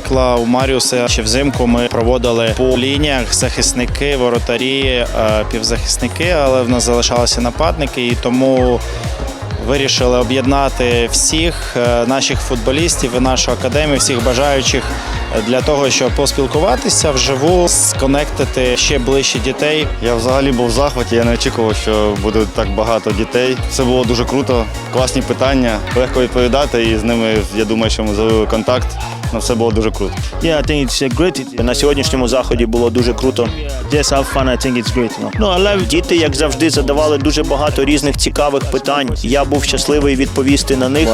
Виникла у Маріуса ще взимку. Ми проводили по лініях захисники, воротарі, е, півзахисники, але в нас залишалися нападники, і тому вирішили об'єднати всіх е, наших футболістів і нашу академію, всіх бажаючих для того, щоб поспілкуватися вживу, сконектити ще ближче дітей. Я взагалі був в захваті, я не очікував, що буде так багато дітей. Це було дуже круто, класні питання, легко відповідати, і з ними я думаю, що ми завели контакт. Ну, все було дуже круто. Yeah, I think it's great. На сьогоднішньому заході було дуже круто. Just have fun, I think it's great. No, I love Діти, як завжди, задавали дуже багато різних цікавих питань. Я був щасливий відповісти на них.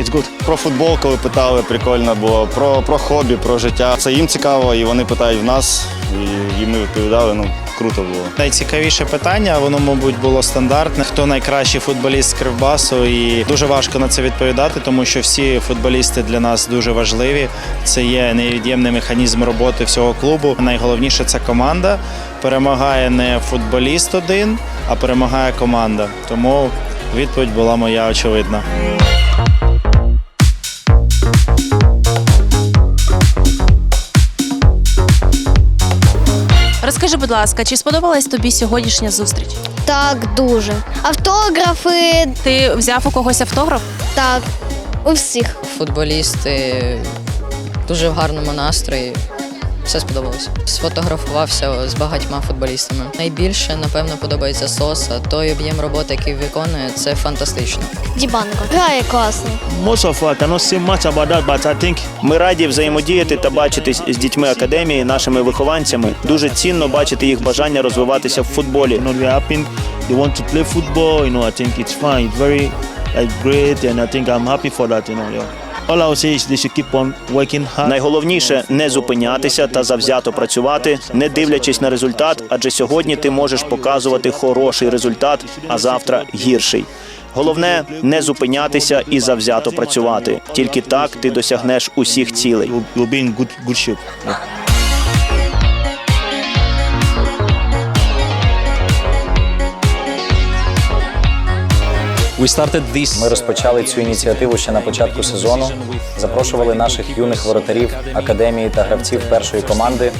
It's good. Про футбол, коли питали, прикольно було. Про, про хобі, про життя. Це їм цікаво, і вони питають в нас, і, і ми відповідали. Ну, круто було. Найцікавіше питання, воно, мабуть, було стандартне. Хто найкращий футболіст з Кривбасу? І дуже важко на це відповідати, тому що всі футболісти для нас дуже важливі. Це є невід'ємний механізм роботи всього клубу. Найголовніше це команда. Перемагає не футболіст один, а перемагає команда. Тому відповідь була моя очевидна. Розкажи, будь ласка, чи сподобалась тобі сьогоднішня зустріч? Так, дуже. Автографи, Ти взяв у когось автограф? так, у всіх. футболісти дуже в гарному настрої. Все сподобалося. Сфотографувався з багатьма футболістами. Найбільше, напевно, подобається Соса. Той об'єм роботи, який виконує, це фантастично. Дібанко. Грає класно. Most of I cannot say much about that, but I think ми раді взаємодіяти та бачитись з дітьми академії, нашими вихованцями. Дуже цінно бачити їх бажання розвиватися в футболі. You know, they are happy, they want to play football, you know, I think it's fine, it's very like, great, and I think I'm happy for that, you know, yeah. All I would say is they should keep on working hard. Найголовніше не зупинятися та завзято працювати, не дивлячись на результат, адже сьогодні ти можеш показувати хороший результат, а завтра гірший. Головне не зупинятися і завзято працювати. Тільки так ти досягнеш усіх цілей. Ми розпочали цю ініціативу ще на початку сезону. Запрошували наших юних воротарів, академії та гравців першої команди.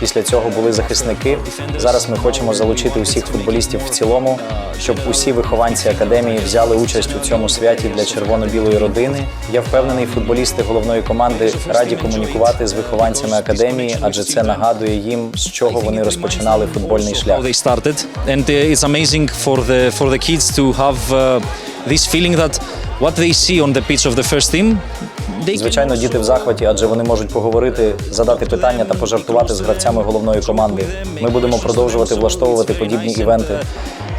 Після цього були захисники. Зараз ми хочемо залучити усіх футболістів в цілому, щоб усі вихованці академії взяли участь у цьому святі для червоно-білої родини. Я впевнений, футболісти головної команди раді комунікувати з вихованцями академії, адже це нагадує їм, з чого вони розпочинали футбольний шлях. and uh, it's amazing for the for the kids to have uh, this feeling that what they see on the pitch of the first team. Звичайно, діти в захваті, адже вони можуть поговорити, задати питання та пожартувати з гравцями головної команди. Ми будемо продовжувати влаштовувати подібні івенти.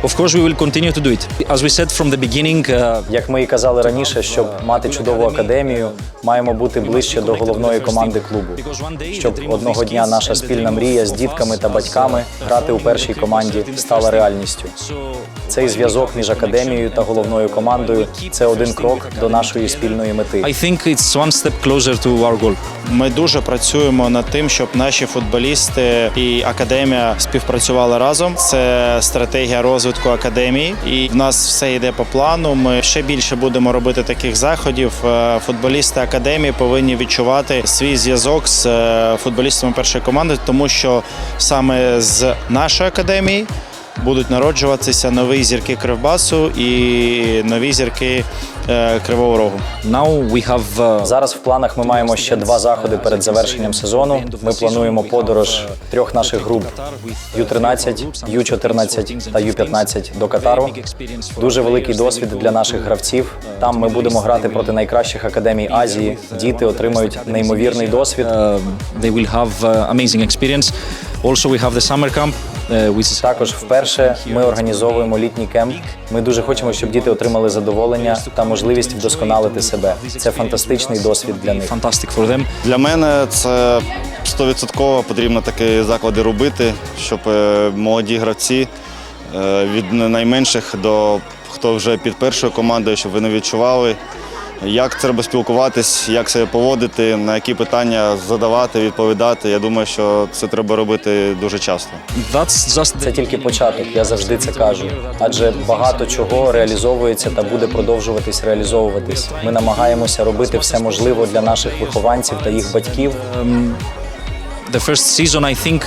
Of course, we will continue to do it. As we said from the beginning, uh, Як ми і казали раніше, щоб мати чудову академію, маємо бути ближче до головної команди клубу. Щоб одного дня наша спільна мрія з дітками та батьками грати у першій команді стала реальністю. Цей зв'язок між академією та головною командою це один крок до нашої спільної мети. I think it's one step closer to our goal. Ми дуже працюємо над тим, щоб наші футболісти і академія співпрацювали разом. Це стратегія розвитку академії, і в нас все йде по плану. Ми ще більше будемо робити таких заходів. Е, Футболісти академії повинні відчувати свій зв'язок з е, футболістами першої команди, тому що саме з нашої академії. Будуть народжуватися нові зірки Кривбасу і нові зірки е, Кривого Рогу. Now we have uh, Зараз в планах ми маємо ще два заходи перед завершенням сезону. Ми плануємо подорож трьох наших груп Ю-13, Ю-14 та Ю-15 до Катару. Дуже великий досвід для наших гравців. Там ми будемо грати проти найкращих академій Азії. Діти отримають неймовірний досвід. uh, they will have amazing experience. Also, we have the summer camp, Також вперше ми організовуємо літній кемп. Ми дуже хочемо, щоб діти отримали задоволення та можливість вдосконалити себе. Це фантастичний досвід для них. Для мене це 100% потрібно такі заклади робити, щоб е, молоді гравці е, від найменших до хто вже під першою командою, щоб вони відчували Як треба спілкуватись, як себе поводити, на які питання задавати, відповідати. Я думаю, що це треба робити дуже часто. Це тільки початок, я завжди це кажу. Адже багато чого реалізовується та буде продовжуватись реалізовуватись. Ми намагаємося робити все можливе для наших вихованців та їх батьків. the first season, I think.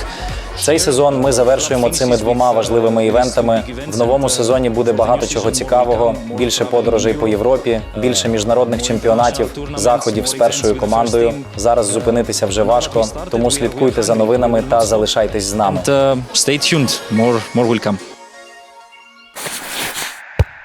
Цей сезон ми завершуємо цими двома важливими івентами. В новому сезоні буде багато чого цікавого: більше подорожей по Європі, більше міжнародних чемпіонатів, заходів з першою командою. Зараз зупинитися вже важко, тому слідкуйте за новинами та залишайтесь з нами. More, more will.